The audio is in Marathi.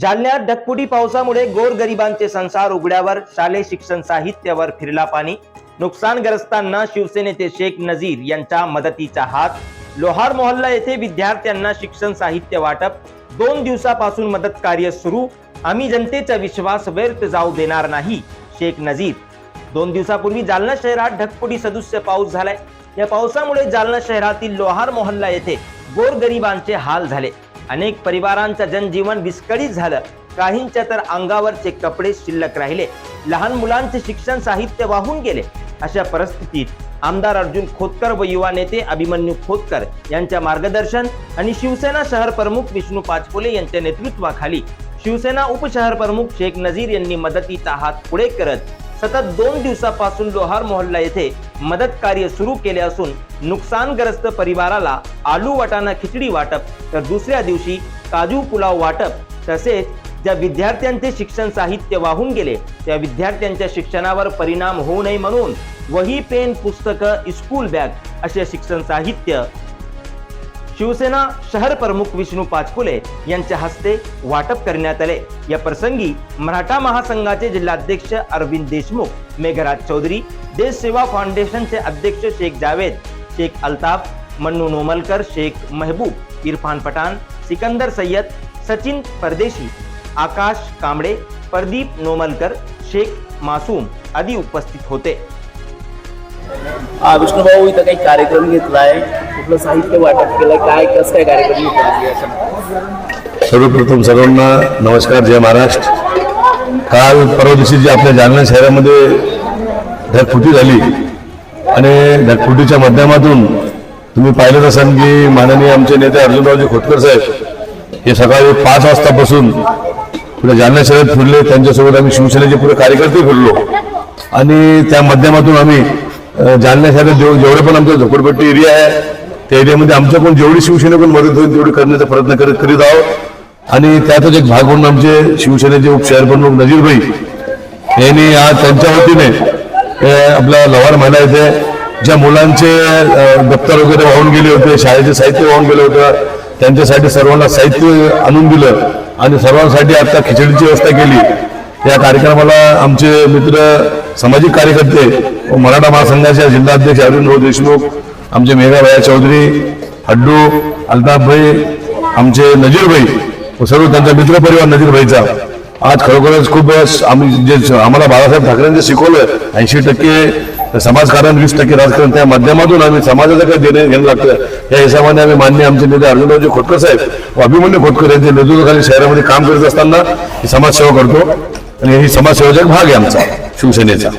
जालन्यात ढकपुटी पावसामुळे गोरगरिबांचे संसार उघड्यावर शालेय शिक्षण साहित्यावर फिरला पाणी. नुकसानग्रस्तांना शिवसेनेचे शेख नजीर यांच्या मदतीचा हात. लोहार मोहल्ला येथे विद्यार्थ्यांना शिक्षण साहित्य वाटप. दोन दिवसापासून मदत कार्य सुरू. आम्ही जनतेचा विश्वास व्यर्थ जाऊ देणार नाही शेख नजीर. दोन दिवसापूर्वी जालना शहरात ढकपुटी सदस्य पाऊस झालाय. या पावसामुळे जालना शहरातील लोहार मोहल्ला येथे गोरगरिबांचे हाल झाले. अनेक परिवारांचं जनजीवन विस्कळीत झालं. काहींच्या तर अंगावरचे कपडे शिल्लक राहिले. लहान मुलांचे शिक्षण साहित्य वाहून गेले. अशा परिस्थितीत आमदार अर्जुन खोतकर व युवा नेते अभिमन्यू खोतकर यांच्या मार्गदर्शन आणि शिवसेना शहर प्रमुख विष्णू पाचपोले यांच्या नेतृत्वाखाली शिवसेना उपशहर प्रमुख शेख नजीर यांनी मदतीचा हात पुढे करत सतत दोन दिवसापासून लोहार मोहल्ला येथे मदत कार्य सुरू केले असून नुकसानग्रस्त परिवाराला आलू वाटाणा खिचडी वाटप तर दुसऱ्या दिवशी काजू पुलाव वाटप तसेच ज्या विद्यार्थ्यांचे शिक्षण साहित्य वाहून गेले त्या विद्यार्थ्यांच्या शिक्षणावर परिणाम होऊ नये म्हणून वही पेन पुस्तकं स्कूल बॅग असे शिक्षण साहित्य शिवसेना शहर प्रमुख विष्णू पाचपुले यांच्या हस्ते वाटप करण्यात आले. या प्रसंगी मराठा महासंघाचे जिल्हाध्यक्ष अरविंद देशमुख मेघराज चौधरी देश सेवा फाउंडेशनचे अध्यक्ष शेख जावेद शेख अल्ताफ मन्नू नोमलकर शेख महबूब इरफान पठाण सिकंदर सय्यद सचिन परदेशी आकाश कांबळे प्रदीप नोमलकर शेख मासूम आदी उपस्थित होते. हा विष्णुभाऊ इथं काही कार्यक्रम घेतलाय. कुठलं साहित्य वाटप केलं काय कसं काय कार्यक्रम घेतला सर्वप्रथम सर्वांना नमस्कार जय महाराष्ट्र. काल परवा दिवशी जी आपल्या जालना शहरामध्ये ढगफुटी झाली आणि ढगफुटीच्या माध्यमातून तुम्ही पाहिलं असाल की माननीय आमचे नेते अर्जुनरावजी खोतकर साहेब हे सकाळी पाच वाजतापासून पुढे जालना शहरात फिरले. त्यांच्यासोबत आम्ही शिवसेनेचे पुढे कार्यकर्ते फिरलो. आणि त्या माध्यमातून आम्ही जालना शहरात जेव जेवढे पण आमचा झोपडपट्टी एरिया आहे त्या एरियामध्ये आमच्याकडून जेवढी शिवसेनेकडून मदत होईल तेवढी करण्याचा प्रयत्न करत करीत आहोत. आणि त्यातच एक भाग म्हणून आमचे शिवसेनेचे उपशहर प्रमुख नजीरभाई यांनी आज त्यांच्या वतीने आपला लवार महिला येथे ज्या मुलांचे दप्तर वगैरे वाहून गेले होते शाळेचे साहित्य वाहून गेलं होतं त्यांच्यासाठी सर्वांना साहित्य आणून दिलं. आणि सर्वांसाठी आता खिचडीची व्यवस्था केली. या कार्यक्रमाला आमचे मित्र सामाजिक कार्यकर्ते व मराठा महासंघाच्या जिल्हाध्यक्ष अरविंद देशमुख आमचे मेघाभया चौधरी हड्डू अल्ताफभाई आमचे नजीरभाई व सर्व त्यांचा मित्रपरिवार नजीरभाईचा. आज खरोखरच खूप आम्ही जे आम्हाला बाळासाहेब ठाकरेंचे शिकवलं ऐंशी टक्के समाजकारण वीस टक्के राजकारण त्या माध्यमातून आम्ही समाजाचं काही देणे घेणं लागतं. या हिशोबाने आम्ही मान्य आमचे नेते अर्जुनरावजी खोटकर साहेब व अभिमन्यू खोटकर यांचे नेतृत्वाखाली शहरामध्ये काम करत असताना समाजसेवा करतो. आणि ही समाजसेवेचा भाग आहे आमचा शिवसेनेचा.